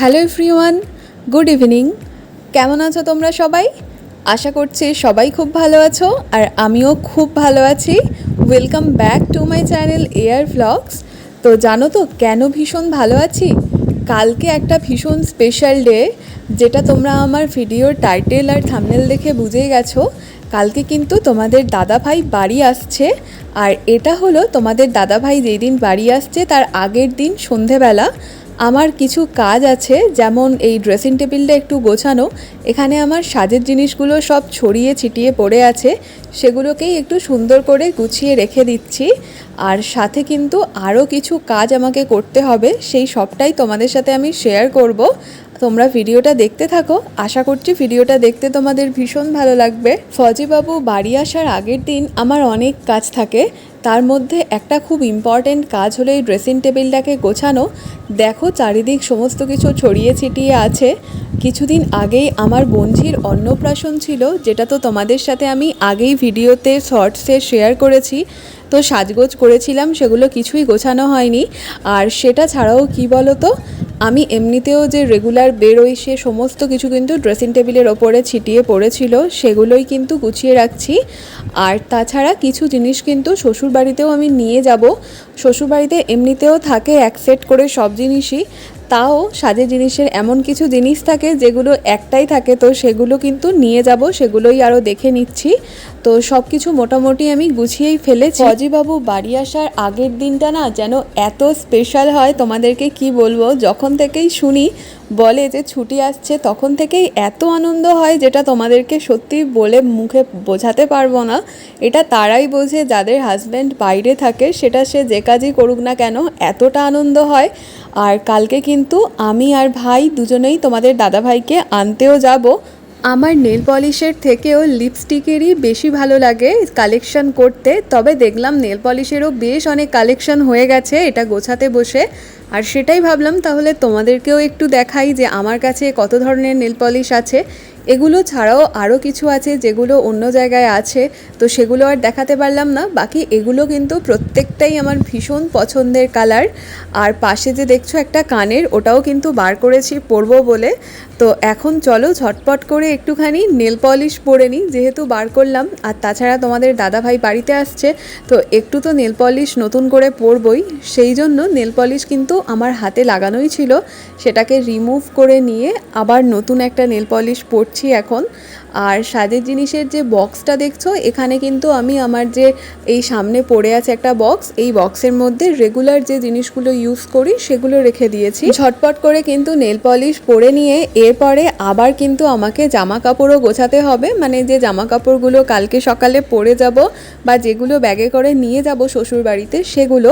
Hello everyone, good evening. কেমন আছো তোমরা সবাই? আশা করছি সবাই খুব ভালো আছো আর আমিও খুব ভালো আছি। Welcome back to my channel air vlogs তো জানো তো কেন ভীষণ ভালো আছি? কালকে একটা ভীষণ স্পেশাল ডে যেটা তোমরা আমার ভিডিওর টাইটেল আর থামনেল দেখে বুঝেই গেছো। কালকে কিন্তু তোমাদের দাদা ভাই বাড়ি আসছে আর এটা হলো তোমাদের দাদা ভাই যেই দিন বাড়ি আসছে তার আগের দিন সন্ধেবেলা। আমার কিছু কাজ আছে, যেমন এই ড্রেসিং টেবিলটা একটু গোছানো। এখানে আমার সাজের জিনিসগুলো সব ছড়িয়ে ছিটিয়ে পড়ে আছে, সেগুলোকেই একটু সুন্দর করে গুছিয়ে রেখে দিচ্ছি। আর সাথে কিন্তু আরও কিছু কাজ আমাকে করতে হবে, সেই সবটাই তোমাদের সাথে আমি শেয়ার করব। তোমরা ভিডিওটা দেখতে থাকো। আশা করছি ভিডিওটা দেখতে তোমাদের ভীষণ ভালো লাগবে। ফজিবাবু বাড়ি আসার আগের দিন আমার অনেক কাজ থাকে তার মধ্যে একটা খুব ইম্পর্ট্যান্ট কাজ হলো এই ড্রেসিং টেবিলটাকে গোছানো। দেখো চারিদিক সমস্ত কিছু ছড়িয়ে ছিটিয়ে আছে। কিছুদিন আগেই আমার বঞ্ঝির অন্নপ্রাশন ছিল, যেটা তো তোমাদের সাথে আমি আগেই ভিডিওতে, শর্টসে শেয়ার করেছি। তো সাজগোজ করেছিলাম, সেগুলো কিছুই গোছানো হয়নি। আর সেটা ছাড়াও কি বলো তো আমি এমনিতেও যে রেগুলার বেরোই, সে সমস্ত কিছু কিন্তু ড্রেসিং টেবিলের ওপরে ছিটিয়ে পড়েছিল, সেগুলোই কিন্তু গুছিয়ে রাখছি। আর তাছাড়া কিছু জিনিস কিন্তু শ্বশুরবাড়িতেও আমি নিয়ে যাব। শ্বশুরবাড়িতে এমনিতেও থাকে এক সেট করে সব জিনিসই। তাও সাজে জিনিসের এমন কিছু জিনিস থাকে যেগুলো একটাই থাকে, তো সেগুলো কিন্তু নিয়ে যাব, সেগুলোই আরও দেখে নিচ্ছি। তো সব কিছু মোটামুটি আমি গুছিয়েই ফেলেছি। অজিবাবু বাড়ি আসার আগের দিনটা না যেন এত স্পেশাল হয় তোমাদেরকে কি বলব? যখন থেকেই শুনি বলে যে ছুটি আসছে, তখন থেকেই এত আনন্দ হয় যেটা তোমাদেরকে সত্যি বলে মুখে বোঝাতে পারব না। এটা তারাই বোঝে, যাদের হাজব্যান্ড বাইরে থাকে, সেটা সে যে কাজই করুক না কেন, এতটা আনন্দ হয়। আর কালকে কিন্তু আমি আর ভাই দুজনেই তোমাদের দাদা ভাইকে আনতেও যাব। আমার নেল পলিশের থেকেও লিপস্টিকেরই বেশি ভালো লাগে কালেকশন করতে। তবে দেখলাম নেল পলিশেরও বেশ অনেক কালেকশন হয়ে গেছে, এটা গোছাতে বসে। আর সেটাই ভাবলাম তাহলে তোমাদেরকেও একটু দেখাই যে আমার কাছে কত ধরনের নেল পলিশ আছে। এগুলো ছাড়াও আরও কিছু আছে যেগুলো অন্য জায়গায় আছে, তো সেগুলো আর দেখাতে পারলাম না। বাকি এগুলো কিন্তু প্রত্যেকটাই আমার ভীষণ পছন্দের কালার। আর পাশে যে দেখছ একটা কানের, ওটাও কিন্তু বার করেছি পরবো বলে। তো এখন চলো ঝটপট করে একটুখানি নেল পলিশ পরে নিই, যেহেতু বার করলাম। আর তাছাড়া তোমাদের দাদাভাই বাড়িতে আসছে, তো একটু তো নেল পলিশ নতুন করে পরবই। সেই জন্য নেল পলিশ কিন্তু আমার হাতে লাগানোই ছিল। সেটাকে রিমুভ করে নিয়ে আবার নতুন একটা নেল পলিশ পরছি এখন। আর সাজের জিনিসের যে বক্সটা দেখছ, এখানে কিন্তু আমি আমার যে এই সামনে পড়ে আছে একটা বক্স, এই বক্সের মধ্যে রেগুলার যে জিনিসগুলো ইউজ করি, সেগুলো রেখে দিয়েছি। ঝটপট করে কিন্তু নেল পলিশ পরে নিয়ে এরপরে আবার কিন্তু আমাকে জামা কাপড়ও গোছাতে হবে। মানে যে জামা কাপড়গুলো কালকে সকালে পরে যাব বা যেগুলো ব্যাগে করে নিয়ে যাব শ্বশুর বাড়িতে সেগুলো।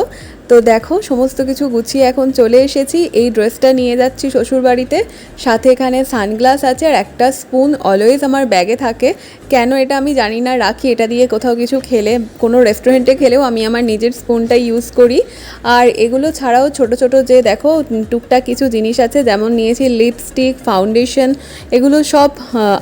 তো দেখো, সমস্ত কিছু গুছিয়ে এখন চলে এসেছি। এই ড্রেসটা নিয়ে যাচ্ছি শ্বশুর বাড়িতে সাথে এখানে সানগ্লাস আছে আর একটা স্পুন অলওয়েজ আমার ব্যাগে থাকে, কেন এটা আমি জানি না, রাখি এটা দিয়ে কোথাও কিছু খেলে, কোনো রেস্টুরেন্টে খেলেও আমি আমার নিজের স্পুনটা ইউজ করি। আর এগুলো ছাড়াও ছোট ছোট যে দেখো, টুকটাক কিছু জিনিস আছে, যেমন নিয়েছি লিপস্টিক ফাউন্ডেশন এগুলো সব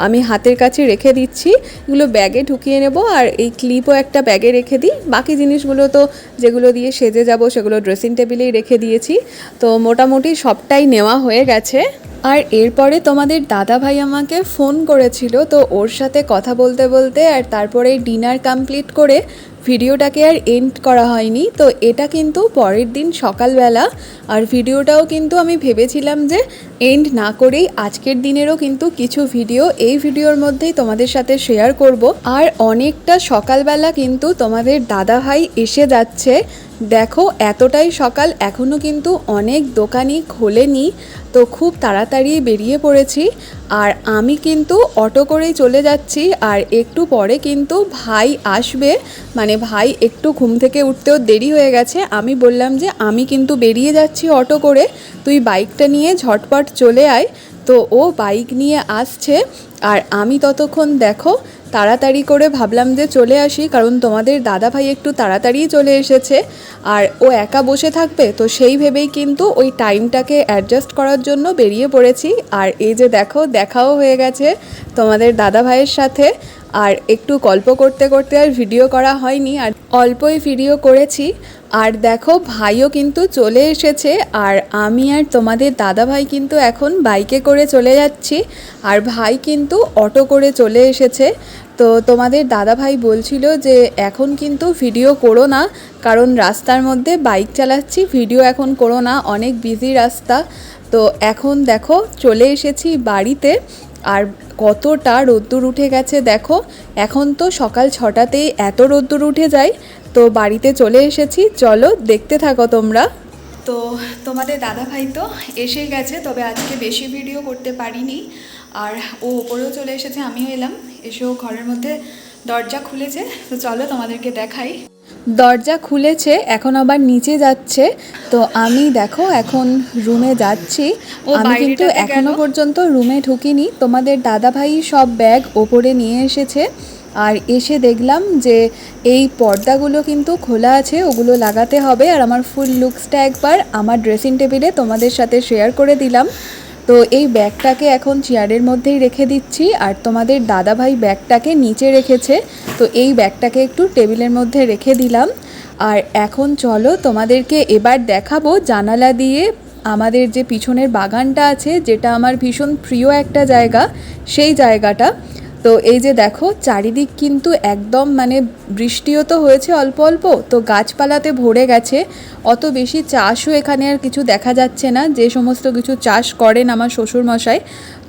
আমি হাতের কাছে রেখে দিচ্ছি। এগুলো ব্যাগে ঢুকিয়ে নেব আর এই ক্লিপও একটা ব্যাগে রেখে দিই। বাকি জিনিসগুলো তো যেগুলো দিয়ে সেজে যাব, সেগুলো ড্রেসিং টেবিলেই রেখে দিয়েছি। তো মোটামুটি সবটাই নেওয়া হয়ে গেছে। আর এরপরে তোমাদের দাদা ভাই আমাকে ফোন করেছিল তো ওর সাথে কথা বলতে বলতে আর তারপরে ডিনার কমপ্লিট করে ভিডিওটাকে আর এন্ড করা হয়নি। তো এটা কিন্তু পরের দিন সকালবেলা। আর ভিডিওটাও কিন্তু আমি ভেবেছিলাম যে এন্ড না করেই আজকের দিনেরও কিন্তু কিছু ভিডিও এই ভিডিওর মধ্যেই তোমাদের সাথে শেয়ার করব। আর অনেকটা সকালবেলা কিন্তু তোমাদের দাদা ভাই এসে যাচ্ছে। দেখো, এতটাই সকাল এখনও কিন্তু অনেক দোকানই খোলেনি। তো খুব তাড়াতাড়ি বেরিয়ে পড়েছি। আর আমি কিন্তু অটো করেই চলে যাচ্ছি আর একটু পরে কিন্তু ভাই আসবে। মানে ভাই একটু ঘুম থেকে উঠতেও দেরি হয়ে গেছে। আমি বললাম যে আমি কিন্তু বেরিয়ে যাচ্ছি অটো করে। তুই বাইকটা নিয়ে ঝটপট চলে আয়। তো ও বাইক নিয়ে আসছে। আর আমি ততক্ষণ দেখো তাড়াতাড়ি করে ভাবলাম যে চলে আসি, কারণ তোমাদের দাদা ভাই একটু তাড়াতাড়িই চলে এসেছে। আর ও একা বসে থাকবে, তো সেই ভেবেই কিন্তু ওই টাইমটাকে অ্যাডজাস্ট করার জন্য বেরিয়ে পড়েছি। আর এই যে দেখো, দেখাও হয়ে গেছে তোমাদের দাদা ভাইয়ের সাথে। আর একটু গল্প করতে করতে আর ভিডিও করা হয়নি, আর অল্পই ভিডিও করেছি। আর দেখো, ভাইও কিন্তু চলে এসেছে, আর আমি আর তোমাদের দাদা ভাই কিন্তু এখন বাইকে করে চলে যাচ্ছি, আর ভাই কিন্তু অটো করে চলে এসেছে। তো তোমাদের দাদা ভাই বলছিল যে, এখন কিন্তু ভিডিও করো না, কারণ রাস্তার মধ্যে বাইক চালাচ্ছি, ভিডিও এখন করো না, অনেক বিজি রাস্তা। তো এখন দেখো, চলে এসেছি বাড়িতে, আর কতটা রোদ্দুর উঠে গেছে দেখো। এখন তো সকাল ছটাতেই এত রোদ্দুর উঠে যায় তো বাড়িতে চলে এসেছি। চলো দেখতে থাকো তোমরা। তো তোমাদের দাদা ভাই তো এসে গেছে তবে আজকে বেশি ভিডিও করতে পারিনি। আর ও ওপরেও চলে এসেছে আমিও এলাম। এসেও ঘরের মধ্যে দরজা খুলেছে। তো চলো তোমাদেরকে দেখাই। দরজা খুলেছে এখন আবার নিচে যাচ্ছে। তো আমি দেখো এখন রুমে যাচ্ছি। আমি কিন্তু এখনও পর্যন্ত রুমে ঢুকিনি। তোমাদের দাদাভাই সব ব্যাগ ওপরে নিয়ে এসেছে। আর এসে দেখলাম যে এই পর্দাগুলো কিন্তু খোলা আছে, ওগুলো লাগাতে হবে। আর আমার ফুল লুকসটা একবার আমার ড্রেসিং টেবিলে তোমাদের সাথে শেয়ার করে দিলাম। তো এই ব্যাগটাকে এখন চেয়ারের মধ্যেই রেখে দিচ্ছি। আর তোমাদের দাদাভাই ব্যাগটাকে নিচে রেখেছে। তো এই ব্যাগটাকে একটু টেবিলের মধ্যে রেখে দিলাম। আর এখন চলো তোমাদেরকে এবার দেখাবো জানালা দিয়ে আমাদের যে পিছনের বাগানটা আছে, যেটা আমার ভীষণ প্রিয় একটা জায়গা, সেই জায়গাটা। তো এই যে দেখো, চারিদিক কিন্তু একদম মানে বৃষ্টিও তো হয়েছে অল্প অল্প, তো গাছপালাতে ভরে গেছে। অত বেশি চাষও এখানে আর কিছু দেখা যাচ্ছে না, যে সমস্ত কিছু চাষ করেন আমার শ্বশুরমশাই।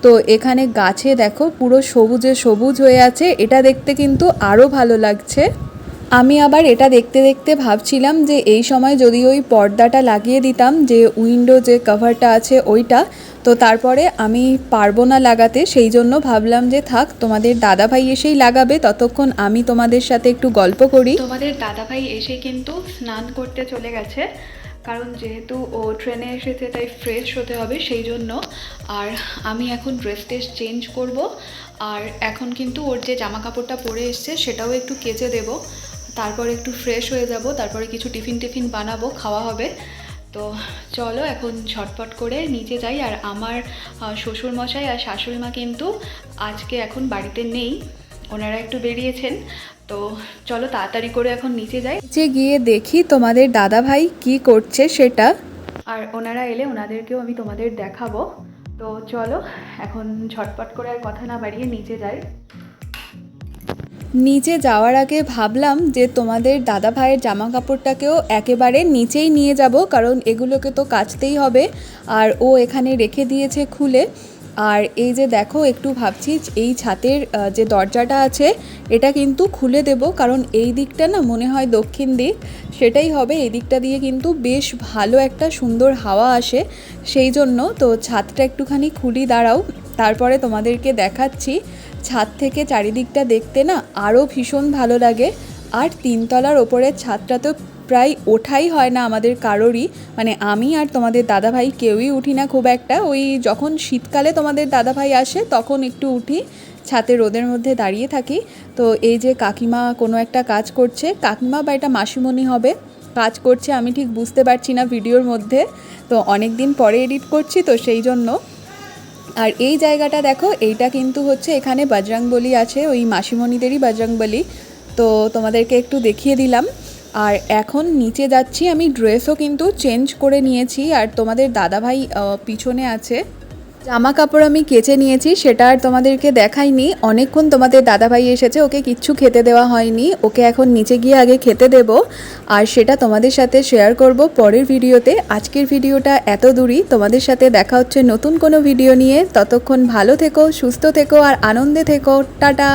তো এখানে গাছে দেখো, পুরো সবুজে সবুজ হয়ে আছে, এটা দেখতে কিন্তু আরও ভালো লাগছে। আমি আবার এটা দেখতে দেখতে ভাবছিলাম যে এই সময় যদি ওই পর্দাটা লাগিয়ে দিতাম, যে উইন্ডো যে কভারটা আছে ওইটা তো তারপরে আমি পারব না লাগাতে, সেই জন্য ভাবলাম যে থাক, তোমাদের দাদা ভাই এসেই লাগাবে, ততক্ষণ আমি তোমাদের সাথে একটু গল্প করি। তোমাদের দাদাভাই এসে কিন্তু স্নান করতে চলে গেছে, কারণ যেহেতু ও ট্রেনে এসেছে তাই ফ্রেশ হতে হবে, সেই জন্য। আর আমি এখন ড্রেস টেস চেঞ্জ করব, আর এখন কিন্তু ওর যে জামা কাপড়টা পরে এসছে সেটাও একটু কেচে দেব, তারপর একটু ফ্রেশ হয়ে যাব, তারপরে কিছু টিফিন টিফিন বানাবো, খাওয়া হবে। তো চলো এখন ঝটপট করে নিচে যাই আর আমার শ্বশুরমশাই আর শাশুড়ি মা কিন্তু আজকে এখন বাড়িতে নেই ওনারা একটু বেরিয়েছেন। তো চলো তাড়াতাড়ি করে এখন নিচে যাই। যে গিয়ে দেখি তোমাদের দাদা ভাই কি করছে সেটা। আর ওনারা এলে ওনাদেরকেও আমি তোমাদের দেখাবো। তো চলো এখন ঝটপট করে আর কথা না বাড়িয়ে নিচে যাই। নিচে যাওয়ার আগে ভাবলাম যে তোমাদের দাদা ভাইয়ের জামা কাপড়টাকেও একেবারে নিচেই নিয়ে যাব, কারণ এগুলোকে তো কাচতেই হবে। আর ও এখানে রেখে দিয়েছে খুলে। আর এই যে দেখো, একটু ভাবছি এই ছাতের যে দরজাটা আছে, এটা কিন্তু খুলে দেব, কারণ এই দিকটা না মনে হয় দক্ষিণ দিক। সেটাই হবে, এই দিকটা দিয়ে কিন্তু বেশ ভালো একটা সুন্দর হাওয়া আসে। সেই জন্য তো ছাদটা একটুখানি খুলি, দাঁড়াও। তারপরে তোমাদেরকে দেখাচ্ছি। ছাদ থেকে চারিদিকটা দেখতে না আরও ভীষণ ভালো লাগে। আর তিনতলার ওপরের ছাদটা তো প্রায় ওঠাই হয় না আমাদের কারোরই। মানে আমি আর তোমাদের দাদাভাই কেউই উঠি না খুব একটা। ওই যখন শীতকালে তোমাদের দাদাভাই আসে তখন একটু উঠি। ছাতে রোদের মধ্যে দাঁড়িয়ে থাকি। তো এই যে কাকিমা কোনো একটা কাজ করছে, কাকিমা বা এটা মাসিমণি হবে। কাজ করছে আমি ঠিক বুঝতে পারছি না ভিডিওর মধ্যে। তো অনেক দিন পরে এডিট করছি তো সেই জন্য। আর এই জায়গাটা দেখো, এইটা কিন্তু হচ্ছে এখানে বজরংবলী আছে, ওই মাসিমণিদেরই বজরংবলী তো তোমাদেরকে একটু দেখিয়ে দিলাম। আর এখন নিচে যাচ্ছি, আমি ড্রেসও কিন্তু চেঞ্জ করে নিয়েছি। আর তোমাদের দাদাভাই পিছনে আছে। জামা কাপড় আমি কেচে নিয়েছি, সেটা আর তোমাদেরকে দেখাইনি। অনেকক্ষণ তোমাদের দাদাভাই এসেছে, ওকে কিচ্ছু খেতে দেওয়া হয়নি। ওকে এখন নিচে গিয়ে আগে খেতে দেব। আর সেটা তোমাদের সাথে শেয়ার করব পরের ভিডিওতে। আজকের ভিডিওটা এত দূরই। তোমাদের সাথে দেখা হচ্ছে নতুন কোনো ভিডিও নিয়ে। ততক্ষণ ভালো থেকো, সুস্থ থেকো, আর আনন্দে থেকো। টাটা!